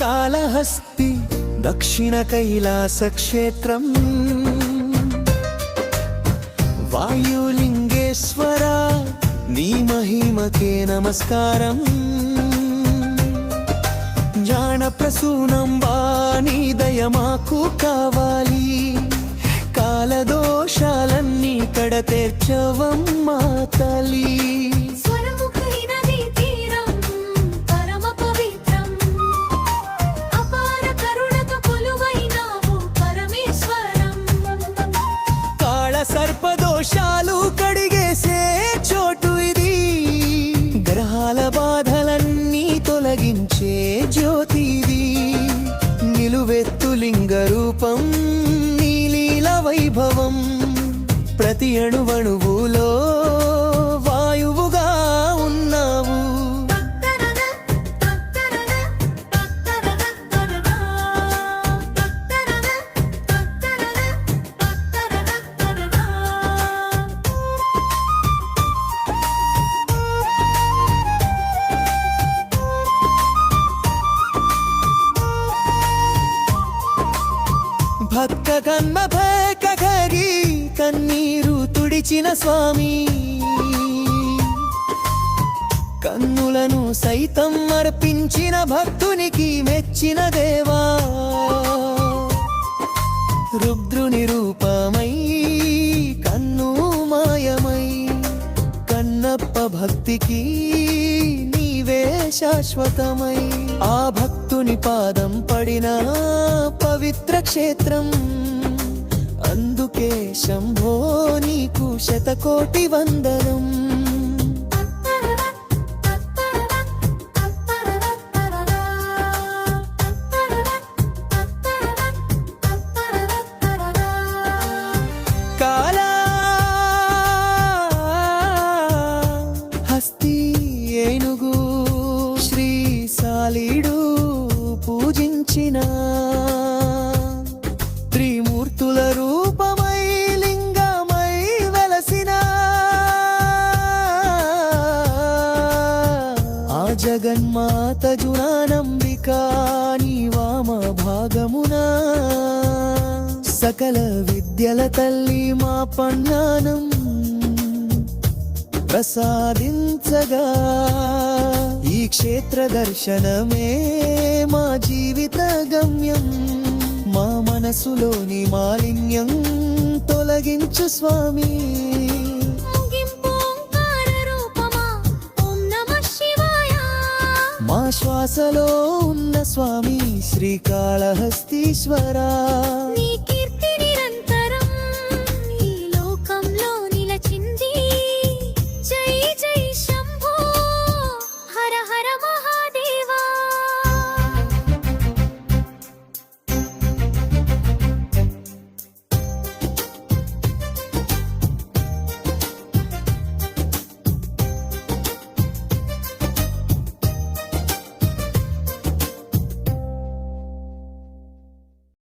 कालहस्ति दक्षिणकैलासक्षेत्रम् वायुलिङ्गेश्वरा नीमहिमके नमस्कारम् జ్ఞానప్రసూనంబా నీదయ మాకు కావాలి కాలదోషాలన్నీ కడతెర్చవమ్మా తల్లి వెలిగించే జ్యోతిది నిలువెత్తులింగ రూపం నీలీల వైభవం. ప్రతి అణువణువులో భక్త కన్న భేకగరి కన్నీరు తుడిచిన స్వామి. కన్నులను సైతం అర్పించిన భక్తునికి మెచ్చిన దేవా. రుద్రుని రూపమై కన్ను మాయమై కన్నప్ప భక్తికి శాశ్వతమై ఆ భక్తుని పాదం పడిన పవిత్ర క్షేత్రం. అందుకే శంభో నీకు శతకోటి వందనం. పూజించిన త్రిమూర్తుల రూపమై లింగమై వెలసిన ఆ జగన్మాత జునానంబిక నీ వామ భాగమునా సకల విద్యల తల్లి మా పన్నానం ప్రసాదించగా ఈ క్షేత్ర దర్శనమే. మా జీవిత గమ్యం మా మనసులోని మాలిన్యం తొలగించు స్వామి. మా శ్వాసలో ఉన్న స్వామి శ్రీకాళహస్తీశ్వరా.